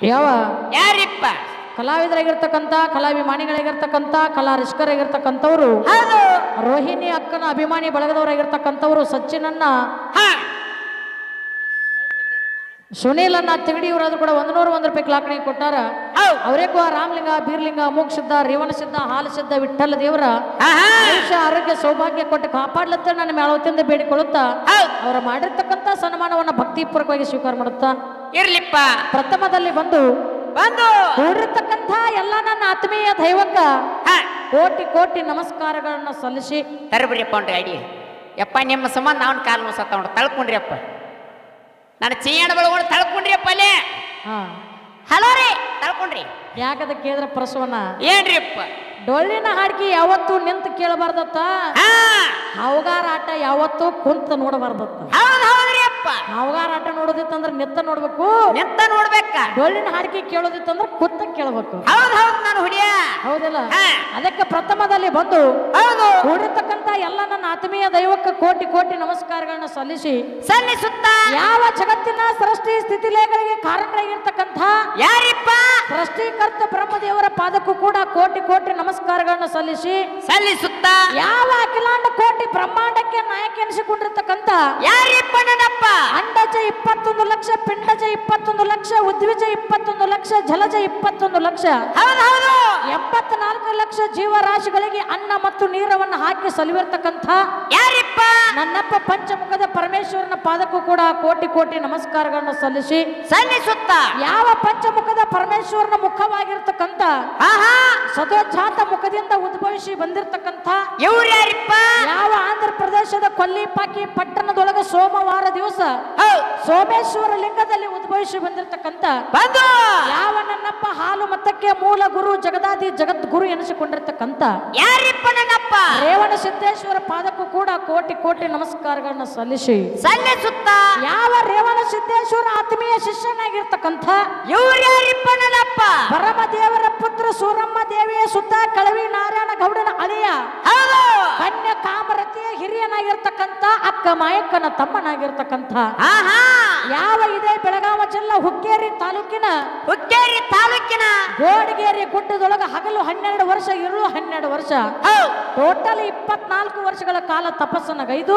ಯಾವ? ಯಾರಿಪ್ಪ? ಕಲಾವಿದರಾಗಿರ್ತಕ್ಕಂಥ ಕಲಾಭಿಮಾನಿಗಳಾಗಿರ್ತಕ್ಕಂಥ ಕಲಾ ರಿಷ್ಕರಾಗಿರ್ತಕ್ಕಂಥವ್ರು ರೋಹಿಣಿ ಅಕ್ಕನ ಅಭಿಮಾನಿ ಬಳಗದವರಾಗಿರ್ತಕ್ಕಂಥವ್ರು ಸಚಿನನ್ನ ಸುನೀಲನ್ನ ತಿಗಡಿ ಇವರಾದ್ರು ಕೂಡ ಒಂದು ನೂರು ಒಂದು ರೂಪಾಯಿ ಕ್ಲಾಕಣಿ ಕೊಟ್ಟಾರ. ಅವರಿಗೂ ಆ ರಾಮಲಿಂಗ ಬೀರ್ಲಿಂಗ ಅಮೋಕ್ ಸಿದ್ಧ ರೇವಣ ಸಿದ್ಧ ಹಾಲು ಸಿದ್ಧ ವಿಠ್ಠಲ ದೇವರ ಆರೋಗ್ಯ ಸೌಭಾಗ್ಯ ಕೊಟ್ಟು ಕಾಪಾಡ್ಲತ್ತ ನನ್ನ ಮೇಳವತ್ತಿಂದ ಬೇಡಿಕೊಳ್ಳುತ್ತಾ. ಅವರ ಮಾಡಿರ್ತಕ್ಕಂಥ ಸನ್ಮಾನವನ್ನ ಭಕ್ತಿಪೂರ್ವಕವಾಗಿ ಸ್ವೀಕಾರ ಮಾಡುತ್ತಾ. ಇರ್ಲಿಪ್ಪ. ಪ್ರಥಮದಲ್ಲಿ ಬಂದು ಬಂದು ಕೂಡಿರ್ತಕ್ಕಂಥ ಎಲ್ಲ ನನ್ನ ಆತ್ಮೀಯ ದೈವಕ್ಕ ಕೋಟಿ ಕೋಟಿ ನಮಸ್ಕಾರಗಳನ್ನ ಸಲ್ಲಿಸಿ ತರಬಿಡಿಯಪ್ಪ ಒಂದು ಐಡಿ. ಯಪ್ಪ ನಿಮ್ಮ ಸಂಬಂಧ ಅವನ ಕಾಲು ಮುಸತ್ತ ನೋಡು. ತಳ್ಕೊಂಡ್ರಿಯಪ್ಪ ನನ್ನ ನಾನು ಚೀಯಾಣ ಬಳಗೊಂಡು ತಳ್ಕೊಂಡ್ರಿಯಪ್ಪ ಅಲ್ಲೇ. ಹಾ. ಹಲೋ ರೀ ತಳ್ಕೊಂಡ್ರಿ. ಯಾಕದ ಕೇಳಿದ್ರ ಪ್ರಸವನ? ಏನ್ರಿ ಅಪ್ಪ? ಡೊಳ್ಳಿನ ಹಾಡ್ಕಿ ಯಾವತ್ತು ನಿಂತು ಕೇಳಬಾರ್ದತ್ತ? ಹಾ. ಹಾವುಗಾರ ಆಟ ಯಾವತ್ತು ಕುಂತ ನೋಡಬಾರ್ದತ್ತ? ಹೌದ್ರಿ ಆಟ ನೋಡೋದಿತ್ತಂದ್ರ ನಿತ್ತ ನೋಡ್ಬೇಕು. ನೆತ್ತ ನೋಡ್ಬೇಕ. ಡೊಳ್ಳಿನ ಹಾಡ್ಕಿ ಕೇಳೋದಿತ್ತಂದ್ರ ಕುತ್ತ ಕೇಳಬೇಕು. ಹೌದು ಹೌದು ನಾನು ಹುಡಿಯ. ಹೌದಲ್ಲ. ಅದಕ್ಕೆ ಪ್ರಥಮದಲ್ಲಿ ಬಂದು ಹೌದು. ಕೂಡಿರ್ತಕ್ಕಂಥ ಎಲ್ಲ ನನ್ನ ಆತ್ಮೀಯ ದೈವಕ್ಕೆ ಕೋಟಿ ಕೋಟಿ ನಮಸ್ಕಾರಗಳನ್ನ ಸಲ್ಲಿಸಿ ಸಲ್ಲಿಸುತ್ತ? ಯಾವ ಜಗತ್ತಿನ ಸೃಷ್ಟಿ ಸ್ಥಿತಿಲಯಗಳಿಗೆ ಕಾರಣರಾಗಿರ್ತಕ್ಕಂಥ ಯಾರಿಪ್ಪ? ಸೃಷ್ಟಿಕರ್ತ ಬ್ರಹ್ಮದೇವರ ಪಾದಕ್ಕೂ ಕೂಡ ಕೋಟಿ ಕೋಟಿ ನಮಸ್ಕಾರಗಳನ್ನ ಸಲ್ಲಿಸಿ ಸಲ್ಲಿಸುತ್ತ? ಯಾವ ಅಖಿಲಾಂಡ ಕೋಟಿ ಬ್ರಹ್ಮಾಂಡಕ್ಕೆ ನಾಯಕ ಎನಿಸಿಕೊಂಡಿರ್ತಕ್ಕಂಥ ಯಾರಿಪ್ಪ ನನ್ನಪ್ಪ? ಅಂಡಜ ಇಪ್ಪತ್ತೊಂದು ಲಕ್ಷ ಪಿಂಡಜ ಇಪ್ಪತ್ತೊಂದು ಲಕ್ಷ ಉದ್ವಿಜ ಇಪ್ಪತ್ತೊಂದು ಲಕ್ಷ ಜಲಜ ಇಪ್ಪತ್ತೊಂದು ಲಕ್ಷ ಎಪ್ಪತ್ನಾಲ್ಕು ಲಕ್ಷ ಜೀವರಾಶಿಗಳಿಗೆ ಅನ್ನ ಮತ್ತು ನೀರವನ್ನು ಹಾಕಿ ಸಲುವಿರ್ತಕ್ಕಂಥ ಯಾರಿಪ್ಪ ನನ್ನಪ್ಪ. ಪಂಚಮುಖದ ಪರಮೇಶ್ವರನ ಪಾದಕ್ಕೂ ಕೂಡ ಕೋಟಿ ಕೋಟಿ ನಮಸ್ಕಾರಗಳನ್ನು ಸಲ್ಲಿಸಿ. ಸಲ್ಲಿಸುತ್ತ. ಯಾವ ಪಂಚಮುಖದ ಪರಮೇಶ್ವರನ ಮುಖವಾಗಿರ್ತಕ್ಕಂಥ ಆಹಾ. ಸದೋಜಾತ ಮುಖದಿಂದ ಉದ್ಭವಿಸಿ ಬಂದಿರತಕ್ಕಂತ ಇವ್ರು ಯಾರಿಪ್ಪ? ಯಾವ ಆಂಧ್ರ ಪ್ರದೇಶದ ಕೊಲ್ಲಿಪಾಕಿ ಪಟ್ಟಣದೊಳಗ ಸೋಮವಾರ ದಿವಸ ಸೋಮೇಶ್ವರ ಲಿಂಗದಲ್ಲಿ ಉದ್ಭವಿಸಿ ಬಂದಿರತಕ್ಕಂತ ಬಂದು. ಯಾವ ನನ್ನಪ್ಪ ಹಾಲು ಮತಕ್ಕೆ ಮೂಲ ಗುರು ಜಗದಾದಿ ಜಗದ್ಗುರು ಎನಿಸಿಕೊಂಡಿರ್ತಕ್ಕಂಥ ಯಾರಿಪ್ಪ ನನ್ನಪ್ಪ? ರೇವಣ ಸಿದ್ದೇಶ್ವರ ಪಾದಕ್ಕೂ ಕೂಡ ಕೋಟಿ ಕೋಟಿ ನಮಸ್ಕಾರಗಳನ್ನ ಸಲ್ಲಿಸಿ. ಸಲ್ಲಿಸುತ್ತ? ಯಾವ ರೇವಣ ಸಿದ್ದೇಶ್ವರ ಆತ್ಮೀಯ ಶಿಷ್ಯನಾಗಿರ್ತಕ್ಕಂಥ ಇವ್ರು ಯಾರಿಪ್ಪ ನನ್ನಪ್ಪ ಪರಮ ದೇವರ ಪುತ್ರ ಸೂರಮ್ಮ ದೇವಿಯ ಸುತ್ತ ಕಳವಿ ನಾರಾಯಣ ಗೌಡನ ಅಳಿಯ. ಕನ್ಯ ಕಾಮರತಿಯ ಹಿರಿಯನಾಗಿರ್ತಕ್ಕಂಥ ಅಕ್ಕ ಮಾಯಕ್ಕನ ತಮ್ಮನಾಗಿರ್ತಕ್ಕಂಥ. ಆಹಾ. ಯಾವ ಇದೇ ಬೆಳಗಾವ ಜಿಲ್ಲಾ ಹುಕ್ಕೇರಿ ತಾಲೂಕಿನ ಹುಕ್ಕೇರಿ ತಾಲೂಕಿನ ಗೋಡಗೇರಿ ಗುಡ್ಡದೊಳಗ ಹಗಲು ಹನ್ನೆರಡು ವರ್ಷ ಇರುಳು ಹನ್ನೆರಡು ವರ್ಷ. ಟೋಟಲ್ ಇಪ್ಪತ್ನಾಲ್ಕು ವರ್ಷಗಳ ಕಾಲ ತಪಸ್ಸನ್ನ ಗೈದು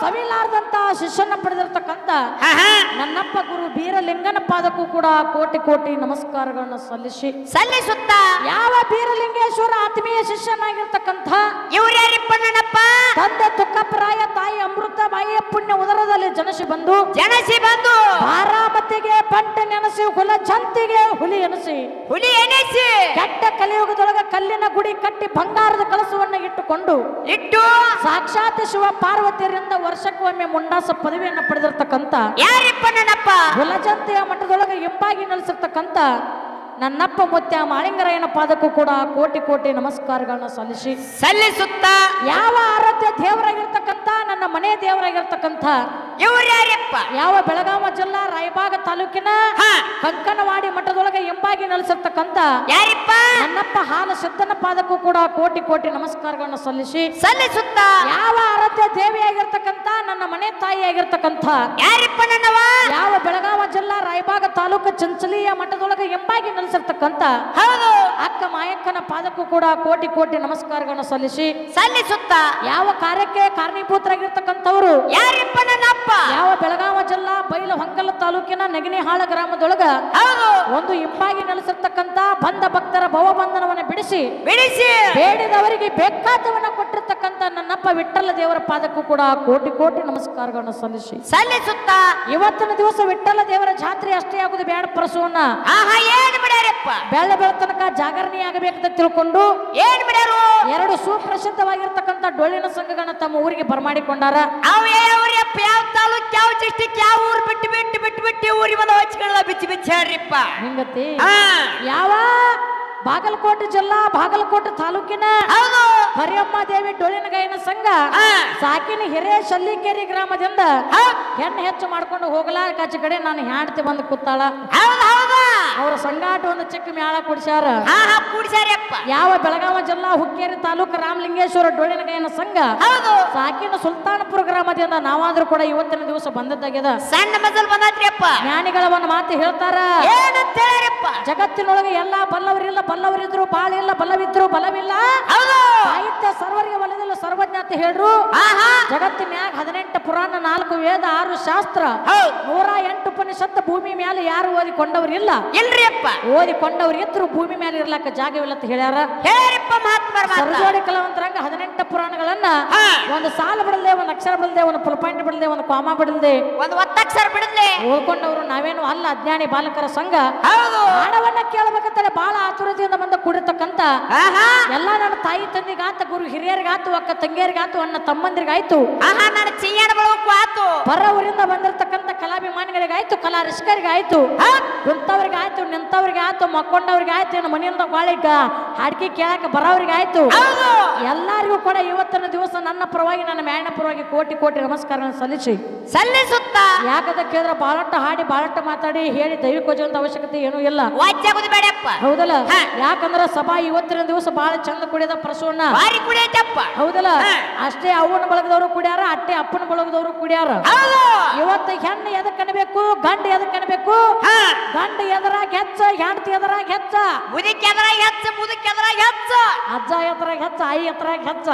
ಸವಿಲಾರದಂತ ಶಿಷ್ಯನ ಪಡೆದಿರ್ತಕ್ಕಂಥ ಆಹಾ ನನ್ನಪ್ಪ ಗುರು ಬೀರಲಿಂಗನ ಪಾದಕ್ಕೂ ಕೂಡ ಕೋಟಿ ಕೋಟಿ ನಮಸ್ಕಾರಗಳನ್ನ ಸಲ್ಲಿಸಿ. ಸಲ್ಲಿಸುತ್ತ? ಯಾವ ಬೀರಲಿಂಗೇಶ್ವರ ಆತ್ಮೀಯ ಶಿಷ್ಯನಾಗಿರ್ತಕ್ಕಂಥ ಇವ್ರು ಯಾರಿಪ್ಪ ನನ್ನಪ್ಪ? ತಂದೆ ತುಕ್ಕಪ್ಪರಾಯ ತಾಯಿ ಅಮೃತ ಬಾಯಿಯ ಪುಣ್ಯ ಉದರದಲ್ಲಿ ಜನಸಿ ಬಂದು ಜನಸಿ ಬಂದು ಬಾರಾಮತಿಗೆ ಪಂಟೆ ನೆನಸಿ ಹುಲ ಜಂತಿಗೆ ಹುಲಿ ಎನಸಿ ಹುಲಿ ಎನಸಿ ಕೆಟ್ಟ ಕಲಿಯುಗದೊಳಗ ಕಲ್ಲಿನ ಗುಡಿ ಕಟ್ಟಿ ಬಂಗಾರದ ಕಲಸವನ್ನ ಇಟ್ಟುಕೊಂಡು ಇಟ್ಟು ಸಾಕ್ಷಾತ್ ಶಿವ ಪಾರ್ವತಿಯರಿಂದ ವರ್ಷಕ್ಕೊಮ್ಮೆ ಮುಂಡಾಸ ಪದವಿಯನ್ನು ಪಡೆದಿರ್ತಕ್ಕಂಥ ಯಾರಿಪ್ಪ ನನ್ನಪ್ಪ? ಹುಲಜಂತಿಯ ಮಠದೊಳಗೆ ಎಂಬಾಗಿ ನೆಲೆಸಿರ್ತಕ್ಕಂಥ ನನ್ನಪ್ಪ ಮುತ್ಯ ಮಾಳಿಂಗರಾಯನ ಪಾದಕ್ಕೂ ಕೂಡ ಕೋಟಿ ಕೋಟಿ ನಮಸ್ಕಾರಗಳನ್ನ ಸಲ್ಲಿಸಿ ಸಲ್ಲಿಸುತ್ತ ಯಾವ ಆರಾಧ್ಯ ದೇವರಾಗಿರ್ತಕ್ಕಂಥ ನನ್ನ ಮನೆ ದೇವರಾಗಿರ್ತಕ್ಕಂಥ ಇವ್ರು ಯಾರಿಪ್ಪ ಯಾವ ಬೆಳಗಾವ ಜಿಲ್ಲಾ ರಾಯಬಾಗ ತಾಲೂಕಿನ ಕಂಕನವಾಡಿ ಮಠದೊಳಗೆ ಎಂಬಾಗಿ ನೆಲೆಸಿರ್ತಕ್ಕಂತ ಯಾರಿಪ್ಪ? ನನ್ನಪ್ಪ ಹಾಲ ಸಿದ್ದನ ಪಾದಕ್ಕೂ ಕೂಡ ಕೋಟಿ ಕೋಟಿ ನಮಸ್ಕಾರಗಳನ್ನು ಸಲ್ಲಿಸಿ ಸಲ್ಲಿಸುತ್ತ? ಯಾವ ಆರಾಧ್ಯ ದೇವಿಯಾಗಿರ್ತಕ್ಕಂಥ ನನ್ನ ಮನೆ ತಾಯಿಯಾಗಿರ್ತಕ್ಕಂತ ಯಾರಿಪ್ಪ ನನ್ನವ? ಯಾವ ಬೆಳಗಾವ ಜಿಲ್ಲಾ ರಾಯಬಾಗ ತಾಲೂಕು ಚಂಚಲಿಯ ಮಠದೊಳಗೆ ಎಂಬಾಗಿ ನೆಲೆಸಿರ್ತಕ್ಕಂತ ಹೌದು. ಅಕ್ಕ ಮಾಯಕ್ಕನ ಪಾದಕ್ಕೂ ಕೂಡ ಕೋಟಿ ಕೋಟಿ ನಮಸ್ಕಾರಗಳನ್ನು ಸಲ್ಲಿಸಿ ಸಲ್ಲಿಸುತ್ತ? ಯಾವ ಕಾರ್ಯಕ್ಕೆ ಕಾರಣೀಭೂತರಾಗಿರ್ತಕ್ಕಂಥವ್ರು ಯಾರಿಪ್ಪ ಯಾವ ಬೆಳಗಾವ ಜಿಲ್ಲಾ ಬೈಲು ಹೊಂಗಲ ತಾಲೂಕಿನ ನೆಗನಿಹಾಳ ಗ್ರಾಮದೊಳಗ ಒಂದು ಇಂಪಾಗಿ ನೆಲೆಸಿರ್ತಕ್ಕಂತ ಬಂದ ಭಕ್ತರ ಭವಬಂಧನವನ್ನು ಬಿಡಿಸಿ ಬಿಡಿಸಿ. ಬೇಡಿದವರಿಗೆ ಬೇಕಾದವನ್ನ ಕೊಟ್ಟಿರ್ತಕ್ಕಂತ ನನ್ನಪ್ಪ ವಿಠಲ ದೇವರ ಪಾದಕ್ಕೂ ಕೂಡ ಕೋಟಿ ಕೋಟಿ ನಮಸ್ಕಾರಗಳನ್ನು ಸಲ್ಲಿಸಿ. ಸಲ್ಲಿಸುತ್ತ. ಇವತ್ತಿನ ದಿವಸ ವಿಠಲ ದೇವರ ಜಾತ್ರೆ ಅಷ್ಟೇ ಆಗುದು ಬೇಡ ಪರಸುವನ್ನ ಆಹಾ ಏನ್ ಬಿಡ್ಯಾರಪ್ಪ ಬೆಳ್ಳ ಬೆಳತನಕ ಜಾಗರಣೆ ಆಗಬೇಕಂತ ತಿಳ್ಕೊಂಡು ಏನ್ ಬಿಡ್ಯಾರು ಎರಡು ಸುಪ್ರಸಿದ್ಧವಾಗಿರ್ತಕ್ಕಂಥ ಡೊಳ್ಳಿನ ಸಂಘಗಳನ್ನ ತಮ್ಮ ಊರಿಗೆ ಬರಮಾಡಿಕೊಂಡಾರ. ಅವ ಯಾವ ತಾಲೂಕ್ ಯಾವ ಡಿಸ್ಟಿಕ್ ಯಾವ ಊರ್ ಬಿಟ್ಟು ಬಿಟ್ಟು ಬಿಟ್ಟು ಬಿಟ್ಟು ಊರಿ ಬಂದ ಹಚ್ಕೊಳ್ಳ ಬಿಚ್ಚಿ ಬಿಚ್ಚಿ ಹೇಳ್ರಿಪ್ಪ. ಹಿಂಗತಿ? ಹಾ. ಯಾವ? ಬಾಗಲಕೋಟೆ ಜಿಲ್ಲಾ ಬಾಗಲಕೋಟೆ ತಾಲೂಕಿನ ಹರಿಯಮ್ಮ ದೇವಿ ಡೊಳ್ಳಿನ ಗಾಯನ ಸಂಘ ಸಾಕಿನ ಹಿರೇ ಶಲ್ಲಿಕೇರಿ ಗ್ರಾಮದಿಂದ ಹೆಣ್ಣು ಹೆಚ್ಚು ಮಾಡ್ಕೊಂಡು ಹೋಗಲಾರ ಕಾಚಿ ಕಡೆ ನಾನು ಹ್ಯಾಡ್ತಿ ಬಂದು ಕೂತಾಳ. ಅವ್ರ ಸಂಗಾಟ ಒಂದು ಚಿಕ್ಕ ಮ್ಯಾಳ ಕುಡಿಸ್ಯಾರ. ಹಾ ಹಾ ಕೂಡ್ಸ್ಯಾರಪ್ಪ. ಯಾವ ಬೆಳಗಾವ ಜಿಲ್ಲಾ ಹುಕ್ಕೇರಿ ತಾಲೂಕು ರಾಮಲಿಂಗೇಶ್ವರ ಡೊಳ್ಳಿನ ಗಾಯನ ಸಂಘ ಹೌದು. ಸಾಕಿನ ಸುಲ್ತಾನಪುರ ಗ್ರಾಮದಿಂದ ನಾವಾದ್ರೂ ಕೂಡ ಇವತ್ತಿನ ದಿವಸ ಬಂದದ್ದಾಗ್ಯದ. ಸಣ್ಣ ಮಜಲ್ ಬಂದ್ರಿಯಪ್ಪ ಜ್ಞಾನಿಗಳ ಒಂದು ಮಾತು ಹೇಳ್ತಾರ. ಏನಂತ ಹೇಳ್ಯಾರಪ್ಪ. ಜಗತ್ತಿನೊಳಗೆ ಎಲ್ಲಾ ಬಲ್ಲವರಿಲ್ಲ ಬಲ್ಲವರಿದ್ರು ಬಾಳಿಲ್ಲ ಬಲವಿದ್ರು ಬಲವಿಲ್ಲ. ಹೌದು. ಸಾಹಿತ್ಯ ಸರ್ವರಿಗೆ ಒಲಿದಿಲ್ಲ ಸರ್ವಜ್ಞ ಅಂತ ಹೇಳ್ರು? ಜಗತ್ತಿನ್ಯಾಗ ಹದಿನೆಂಟು ಪುರಾಣ ನಾಲ್ಕು ವೇದ ಆರು ಶಾಸ್ತ್ರ. ನೂರ ಎಂಟು ಉಪನಿಷತ್ತು ಭೂಮಿ ಮೇಲೆ ಯಾರು ಓದಿಕೊಂಡವ್ರಿಲ್ಲ ಇಲ್ರಿಯಪ್ಪ. ಓದಿಕೊಂಡವ್ರು ಇದ್ರು ಭೂಮಿ ಮೇಲೆ ಇರ್ಲಕ್ಕ ಜಾಗವಿಲ್ಲ ಅಂತ ಹೇಳ್ಯಾರ? ಹೇರಿಪ್ಪ ಮಹಾತ್ಮರ ಸರ್ಜೋಡಿ ಕಲಾವಂತರಂಗ ಹದಿನೆಂಟು ಪುರಾಣಗಳನ್ನ. ಒಂದು ಸಾಲ ಬಿಡಲ್ದೆ ಒಂದು ಅಕ್ಷರ ಬಿಡಲ್ದೆ ಒಂದು ಫುಲ್ ಪಾಯಿಂಟ್ ಬಿಡಲ್ದೆ ಒಂದು ಕಾಮ ಬಿಡಲ್ದೆ ಒಂದು ಒತ್ತಕ್ಷರ ಬಿಡದ್ಲೆ ಓದ್ಕೊಂಡವರು ನಾವೇನು ಅಲ್ಲ ಅಜ್ಞಾನಿ ಬಾಲಕರ ಸಂಘ. ಹೌದು. ಹಾಡವನ್ನ ಕೇಳಬೇಕಂತಾರೆ ಬಹಳ ಆತುರತೆಯಿಂದ ಬಂದ ಕೂಡಿರ್ತಕ್ಕಂತ ಎಲ್ಲ ನನ್ನ ತಾಯಿ ತಂದಿಗಾತ ಗುರು ಹಿರಿಯರಿಗಾತು ಅಕ್ಕ ತಂಗಿಯರಿಗಾತು ಅನ್ನ ತಮ್ಮಂದಿರಿಗಾಯ್ತು. ಆಹಾ ನನ್ನ ಬಳಗಕ್ಕೂ ಆತು. ಪರ ಊರಿಂದ ಬಂದಿರತಕ್ಕಂತ ಕಲಾಭಿಮಾನಿಗಳಿಗಾಯ್ತು ಕಲಾ ರಸಿಕರಿಗಾಯ್ತು ಆಯ್ತು ನಿಂತವ್ರಿಗೆ ಆಯ್ತು ಮಕ್ಕೊಂಡವ್ರಿಗೆ ಆಯ್ತು ಏನು ಮನೆಯಿಂದ ಬಾಳಿಗ ಹಾಡ್ಕಿ ಕೇಳಕ್ಕೆ ಬರೋವ್ರಿಗೆ ಆಯ್ತು ಹೌದು. ಎಲ್ಲರಿಗೂ ಕೂಡ ಇವತ್ತಿನ ದಿವಸ ನನ್ನ ಪರವಾಗಿ ನನ್ನ ಮ್ಯಾಣ ಪರವಾಗಿ ಕೋಟಿ ಕೋಟಿ ನಮಸ್ಕಾರಗಳನ್ನು ಸಲ್ಲಿಸಿ. ಸಲ್ಲಿಸುತ್ತ? ಯಾಕಂತ ಕೇಳಿದ್ರೆ ಬಾಳಟ್ಟ ಹಾಡಿ ಬಾಳಟ್ಟ ಮಾತಾಡಿ ಹೇಳಿ ದೈವಿಕ ವಚನದ ಅವಶ್ಯಕತೆ ಏನೂ ಇಲ್ಲ. ಹೌದಲ್ಲ? ಯಾಕಂದ್ರೆ ಸಭಾ ಇವತ್ತಿನ ದಿವಸ ಬಹಳ ಚಂದ ಕುಡಿಯದ ಕುಡಿಯೈತಪ್ಪ ಹೌದಲ್ಲ? ಅಷ್ಟೇ ಅವನ ಬಳಗದವರು ಕುಡಿಯಾರ ಅಟ್ಟೆ ಅಪ್ಪನ ಬಳಗದವರು ಕುಡಿಯಾರ. ಇವತ್ತು ಹೆಣ್ಣು ಎದಕ್ ಅನ್ಬೇಕು ಗಂಡ ಎದಕ್ ಅನ್ಬೇಕು? ಗಂಡ ಎದರಾಗ ಹೆಚ್ಚ ಹೆಂಡತಿ ಎದರಾಗ ಹೆಚ್ಚ? ಮುದಕ್ ಎದರಾಗ ಹೆಚ್ಚ ಮುದಕ್ ಎದರಾಗ ಹೆಚ್ಚ. ಅಜ್ಜ ಎತ್ತರಾಗ ಹೆಚ್ಚ ಆಯಿ ಎತ್ತರಾಗ ಹೆಚ್ಚ?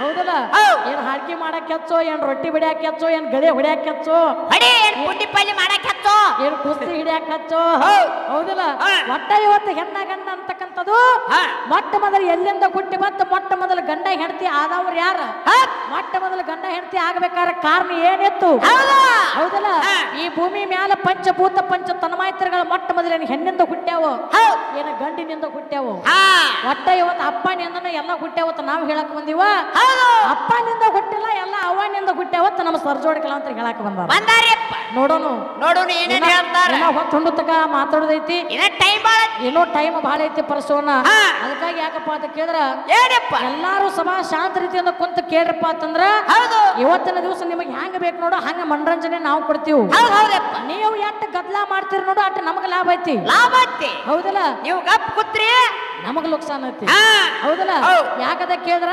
ಹೌದಲ್ಲ? ಹೌದ್. ಏನ್ ಹಾಡ್ಕಿ ಮಾಡಕ್ ಹೆಚ್ಚೋ ಏನ್ ರೊಟ್ಟಿ ಬಿಡ್ಯಾಕ ಹೆಚ್ಚೋ ಏನ್ ಗಳಿ ಹೊಡ್ಯಾಕ ಹೆಚ್ಚು? ಪುಂಡಿ ಪಲ್ಲಿ ಮಾಡಕ್ ಹೆಚ್ಚು? ಏನ್ ಕುಸ್ತಿ ಹಿಡಿಯಾಕ ಹೆಚ್ಚೋ? ಹೌದ್. ಹೌದಲ್ಲ. ಒಟ್ಟ ಇವತ್ತು ಹೆಣ್ಣ ಗಂಡ ಹಾ. ಮೊಟ್ಟ ಮೊದಲು ಎಲ್ಲಿಂದ ಹುಟ್ಟಿ ಬಂತು ಮೊಟ್ಟ ಮೊದಲು ಗಂಡ ಹೆಂಡತಿ ಆದವ್ರು ಯಾರ. ಮೊಟ್ಟ ಮೊದಲು ಗಂಡ ಹೆಂಡತಿ ಆಗ್ಬೇಕಾದ್ರೆ ಕಾರಣ ಏನಿತ್ತು? ಹೌದು? ಹೌದಲ್ಲ? ಈ ಭೂಮಿ ಮ್ಯಾಲ ಪಂಚಭೂತ ಪಂಚ ತನ್ಮಾಯ್ತರಗಳ ಮೊಟ್ಟ ಮೊದಲೇನು ಹೆಣ್ಣಿಂದ ಹುಟ್ಟ್ಯಾವ? ಏನ ಗಂಡಿನಿಂದ ಹುಟ್ಟ್ಯಾವ? ಒಟ್ಟ ಇವತ್ತು ಅಪ್ಪನಿಂದನೂ ಎಲ್ಲ ಹುಟ್ಟ್ಯಾವತ್ತ ನಾವು ಹೇಳಕ್ ಬಂದಿವ? ಅಪ್ಪನಿಂದ ಹುಟ್ಟಿಲ್ಲ ಎಲ್ಲ ಅವ್ವನಿಂದ ಹುಟ್ಟ್ಯಾವತ್ತ ನಮ್ಮ ಸರ್ಜೋಡಿ ಅಂತ ಹೇಳಕ್ ಬಂದಾರ. ನೋಡೋನು. ನೋಡೋಣ ಏನೇನ್ ಹೇಳ್ತಾರ. ಹೊತ್ತು ಮಾತಾಡೋದೈತಿ. ಇನ್ನ ಟೈಮ್ ಬಾಳ ಏನೋ ಟೈಮ್ ಬಹಳ ಐತಿ ಪರಸೋನ ಅದಕ್ಕಾಗಿ ಯಾಕಪ್ಪ ಅಂತ ಕೇಳಿದ್ರ? ಏನಪ್ಪ? ಎಲ್ಲಾರು ಸಭಾ ಶಾಂತ ರೀತಿಯಿಂದ ಕುಂತ ಕೇಳ್ರಪ್ಪ ಅಂತಂದ್ರ ಹೌದು. ಇವತ್ತಿನ ದಿವಸ ನಿಮಗೆ ಹ್ಯಾಂಗ ಬೇಕು ನೋಡು ಹಂಗ ಮನರಂಜನೆ ನಾವು ಕೊಡ್ತೀವಿ. ಹೌದು ಹೌದಪ್ಪ. ನೀವು ಎಷ್ಟು ಗದ್ಲ ಮಾಡ್ತೀರಿ ನೋಡು ಅಷ್ಟು ನಮಗೆ ಲಾಭ ಐತಿ. ಲಾಭ ಐತಿ. ಹೌದಲ್ಲ? ನೀವು ಗಪ್ ಕೂತ್ರಿ. ನಮಗ್ ಲುಕ್ಸಾನ್ ಐತಿ. ಹಾ. ಹೌದಲ್ಲ? ಹೌದ್. ಯಾಕದ ಕೇಳಿದ್ರ?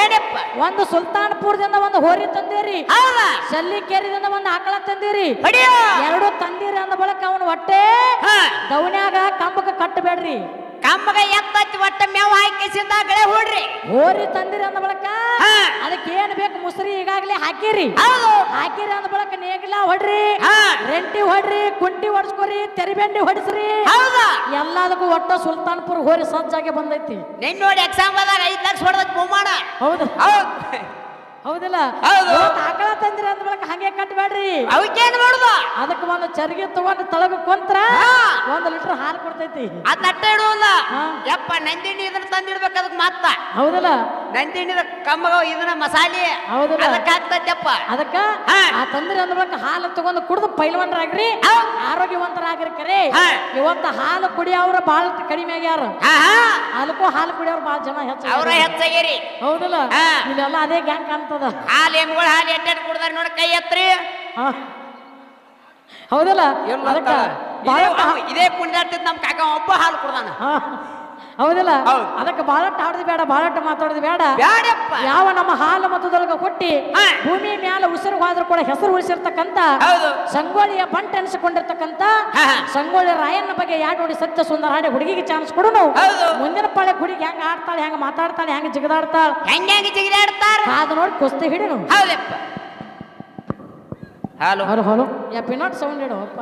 ಏನಪ್ಪ? ಒಂದು ಸುಲ್ತಾನ್ಪುರದಿಂದ ಒಂದು ಹೋರಿ ತಂದಿರಿ. ಹೌದ. ಸಲ್ಲಿಕೇರಿದಿಂದ ಒಂದು ಆಕಳ ತಂದಿರಿ. ಹೊಡಿಯೋ. ಎರಡು ತಂದಿರಿ ಅಂದ ಬಳಕ ಅವನ ಹೊಟ್ಟೆ ಹಾ. ದವನ್ಯಾಗ ಕಂಬಕ್ಕೆ ಕಟ್ಟಬೇಡ್ರಿ. ಕಂಬಗ ಎತ್ತತ್ತಿ ಒಟ್ಟ ಮೇವ್ ಹಾಕಿಸಿದ ಗಳೆ ಹೊಡ್ರಿ. ಹೋರಿ ತಂದಿರಿ ಅಂದ ಬಳಕ ಹಾ. ಅದಕ್ಕೆ ಏನ್ ಬೇಕು? ಮುಸ್ರಿ ಈಗಾಗಲೇ ಹಾಕಿರಿ. ಹೌದು. ಹಾಕಿರಿ ಅಂದ ಬಳಕ ನೇಗಿಲ ಹೊಡ್ರಿ ಹಾ. ರೆಂಟಿ ಹೊಡ್ರಿ ಕುಂಟಿ ಹೊಡ್ಸ್ಕೊರಿ ತೆರಿಬೆಂಡಿ ಹೊಡಿಸ್ರಿ. ಹೌದ. ಎಲ್ಲದಕ್ಕೂ ಒಟ್ಟ ಸುಲ್ತಾನ್ಪುರ್ ಹೋರಿ ಸಜ್ಜಾಗಿ ಬಂದೈತಿ. ನಿನ್ ನೋಡಿ ಎಕ್ಸಾಮ್ ಐದ್ ಲಕ್ಷ ಬಹುಮಾನ. ಹೌದು. ಹೌದ್. ಹೌದಿಲ್ಲ ಹೌದು. ಇವತ್ತು ಆಕಳ ತಂದಿರಿ ಅಂದ ಬಳಕ ಹಂಗೆ ಕಟ್ಟಬೇಡ್ರಿ ಅವಕ್ಕೇನ್ ಮಾಡುದ ಅದಕ್ಕೆ ಒಂದು ಚರ್ಗಿ ತಗೊಂಡು ತಳಗ ಕೊಂತ್ರ ಹಾ. ಒಂದು ಲೀಟರ್ ಹಾಲು ಕೊಡ್ತೈತಿ ಅದ್ ನಟ್ಟ ಇಡುವಲ್ಲ ಹಾ. ಯಪ್ಪ ನಂದಿನಿ ಇದನ್ನ ತಂದಿಡ್ಬೇಕು ಅದಕ್ಕೆ ಮತ್ತ ಹೌದಲ್ಲ ನಂದಿನಿದ ಕಮ್ಮಗ ಇದನ್ನ ಮಸಾಲೆ ಹೌದಲ್ಲ? ಅದಕ್ಕೆ ಹಾಕ್ತೈತಪ್ಪ ಅದಕ್ಕ ಆ ತಂದ್ರೆ ಅಂದ್ರೆ ಹಾಲು ತಗೊಂಡು ಕುಡಿದು ಆರೋಗ್ಯವಂತರಾಗಿರ್ಕರಿ ಆರೋಗ್ಯವಂತರಾಗ್ರಿ ಕರೆ. ಇವತ್ತು ಹಾಲು ಕುಡಿಯವ್ರ ಬಹಳ ಕಡಿಮೆ ಆಗ್ಯಾರ. ಹಾಲಕ್ಕೂ ಹಾಲು ಕುಡಿಯೋರು ಬಹಳ ಜನ ಹೆಚ್ಚು ಅವ್ರ ಹೆಚ್ಚಾಗಿರಿ ಹೌದಲ್ಲ. ಇಲ್ಲೆಲ್ಲ ಅದೇ ಗ್ಯಾಂಗ್ ಕಾಣ್ತದ ಹಾಲು ಎಮ್ಗಳು ಹಾಲು ಎಟ್ಟೆಟ್ ಕುಡ್ದಾರ ನೋಡಿ ಕೈ ಎತ್ರಿ. ಹಾ. ಹೌದಲ್ಲ? ಅದಕ್ಕ ಇದೇ ಕುಣಿದಾಡ್ತಿದ್ ನಮ್ ಕಾಕ ಒಬ್ಬ ಹಾಲು ಕುಡ್ದಾನ. ಹಾ. ಹೌದಲ್ಲ? ಹೌದ್. ಅದಕ್ಕೆ ಬಾಳಟ್ ಆಡೋದು ಬೇಡ ಬಾಳಟ್ ಮಾತಾಡೋದು ಬೇಡ. ಬ್ಯಾಡಪ್ಪ ಯಾವ ನಮ್ಮ ಹಾಲು ಮತದೊಳಗ ಕೊಟ್ಟಿ ಹಾ. ಭೂಮಿ ಮ್ಯಾಲ ಉಸಿರು ಹೋದ್ರೂ ಕೂಡ ಹೆಸರು ಉಳಿಸಿರ್ತಕ್ಕಂತ ಹೌದು. ಸಂಗೊಳ್ಳಿಯ ಬಂಟ ಅನಿಸಿಕೊಂಡಿರ್ತಕ್ಕಂತ ಹಾ, ಹಾ. ಸಂಗೊಳ್ಳಿ ರಾಯಣ್ಣ ಬಗ್ಗೆ ಯಾಕೆ ನೋಡಿ ಸತ್ಯ ಸುಂದರ ಹಾಡಿ ಹುಡುಗಿಗೆ ಚಾನ್ಸ್ ಕೊಡುನು? ಹೌದು. ಮುಂದಿನ ಪಾಳೆ ಹುಡುಗಿ ಹೆಂಗ ಆಡ್ತಾಳೆ ಹೆಂಗ ಮಾತಾಡ್ತಾಳೆ ಹೆಂಗ ಜಿಗದಾಡ್ತಾಳ? ಹೆಂಗ ಜಿಗಿದಾಡ್ತಾರ? ಕಾದು ನೋಡಿ ಕುಸ್ತಿ ಹಿಡಿನು. ಹೌದಪ್ಪ. ಹಲೋ. Hello hello. ಯಾ ಪಿನಾಟ್ ಸೌಂಡ್ ಇಡು ಅಪ್ಪ.